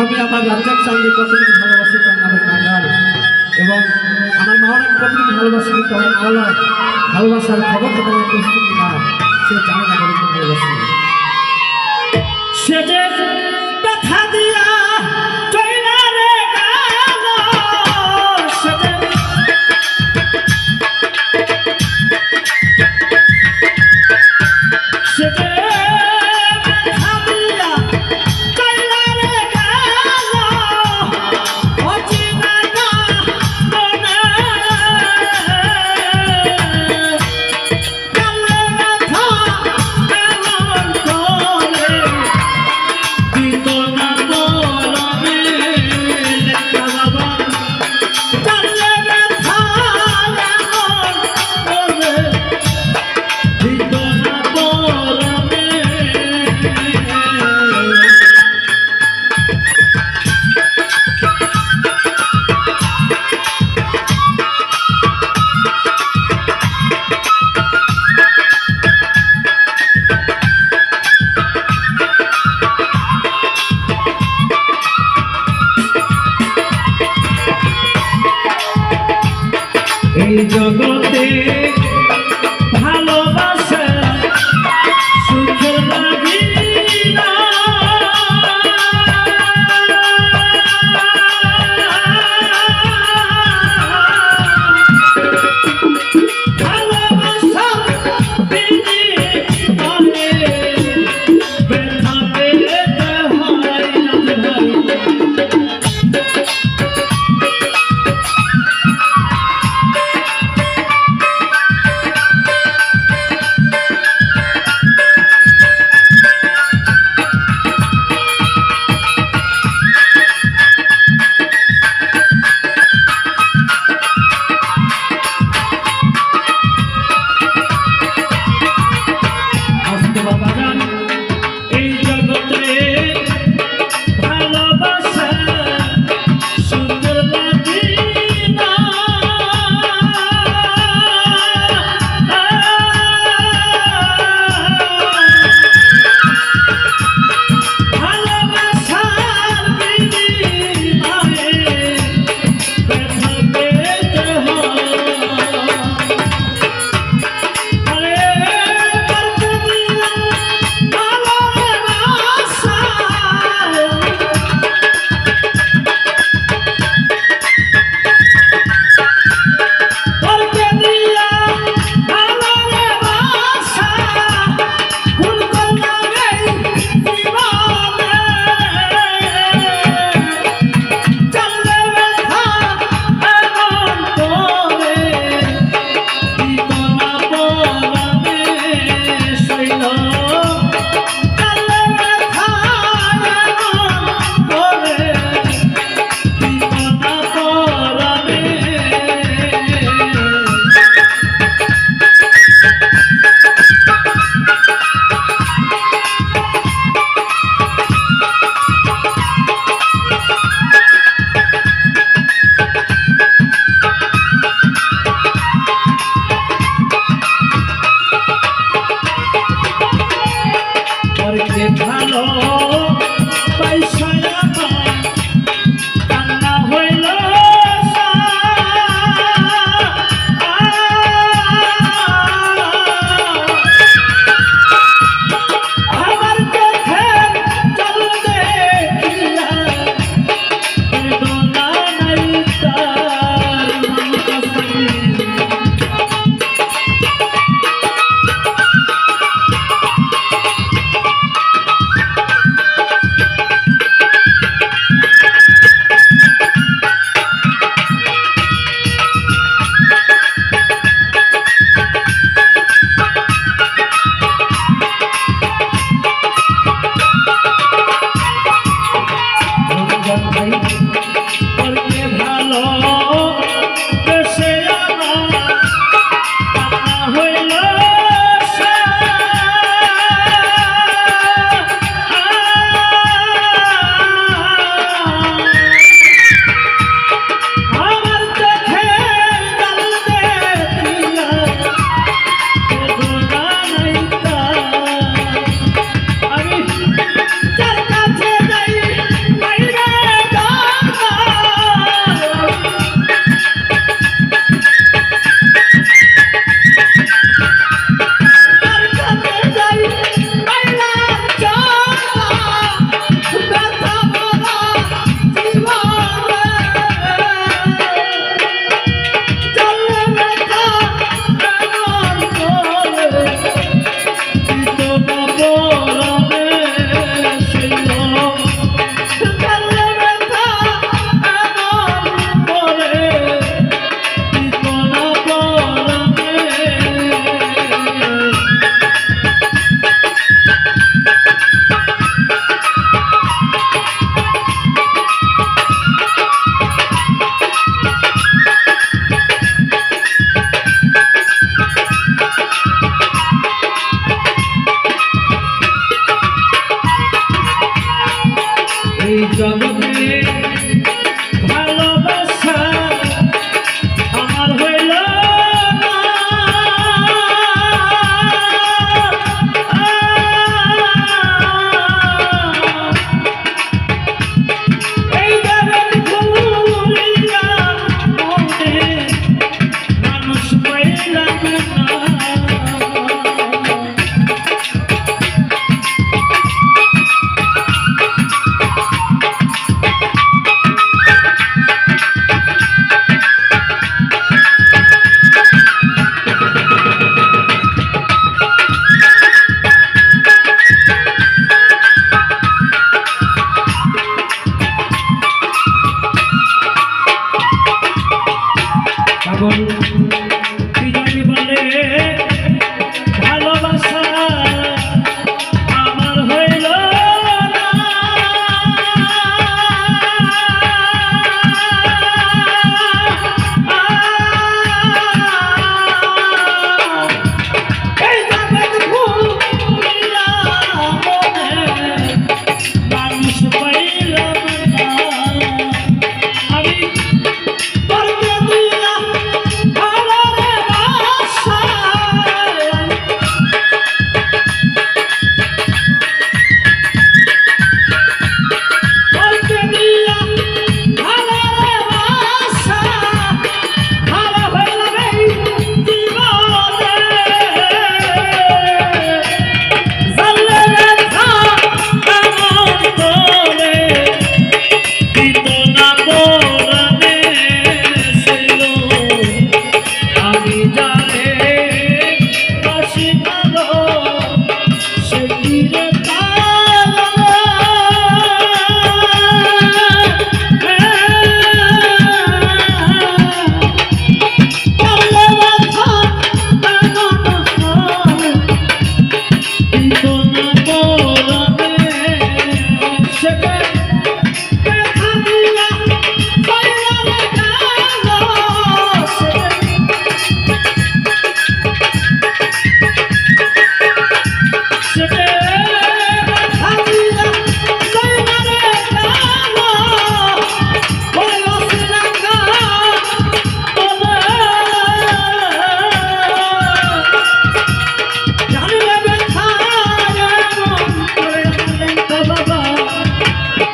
আমি আমার রাজ্জাক চান্দি কতটুকু ভালোবাসি তার নামে এবং আমার মাওরান কতটুকু ভালোবাসি কিন্তু আমার ভালোবাসার খবর তো প্রস্তুতি না সে ভালোবাসি। সেটা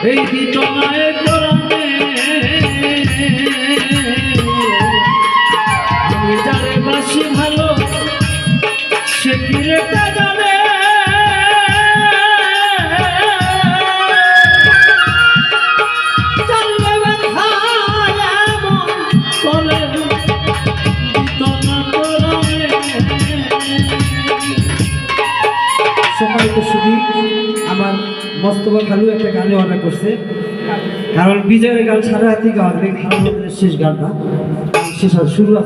এই বিছানায় শুধু খালু একটা গানে অর্ডার করছে। কারণ বিজয়ের গান সারা রাতি গাওয়া শেষ গানটা। শেষ শুরু